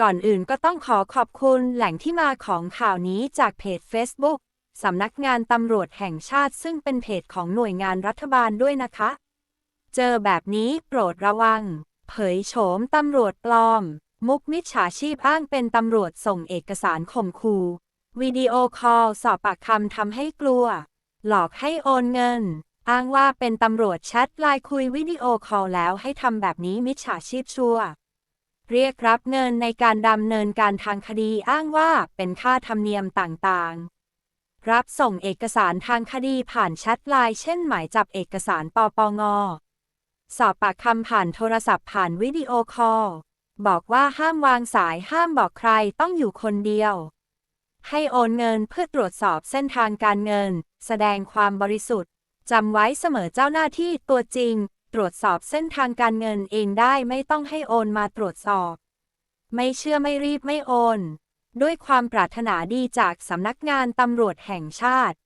ก่อนอื่นก็ต้องขอขอบคุณแหล่งที่มาของข่าวนี้จากเพจ Facebook สำนักงานตำรวจแห่งชาติซึ่งเป็นเพจของหน่วยงานรัฐบาลด้วยนะคะ เจอแบบนี้โปรดระวัง เผยโฉมตำรวจปลอม มุกมิจฉาชีพอ้างเป็นตำรวจส่งเอกสารข่มขู่วิดีโอคอลสอบปากคำทำให้กลัว หลอกให้โอนเงิน อ้างว่าเป็นตำรวจแชทไลน์คุยวิดีโอคอลแล้วให้ทำแบบนี้มิจฉาชีพชัวร์ เรียกรับเงินในการดำเนินการทางคดีอ้างว่าเป็นค่าธรรมเนียมต่างๆ รับส่งเอกสารทางคดีผ่านแชทไลน์เช่นหมายจับเอกสารปปง สอบปากคำผ่านโทรศัพท์ผ่านวิดีโอคอล บอกว่าห้ามวางสายห้ามบอกใครต้องอยู่คนเดียว ให้โอนเงินเพื่อตรวจสอบเส้นทางการเงิน แสดงความบริสุทธิ์จำไว้เสมอเจ้าหน้าที่ตัวจริง ตรวจสอบเส้นทางการเงินเองได้ไม่ต้องให้โอนมาตรวจสอบ ไม่เชื่อไม่รีบไม่โอน ด้วยความปรารถนาดีจากสำนักงานตำรวจแห่งชาติ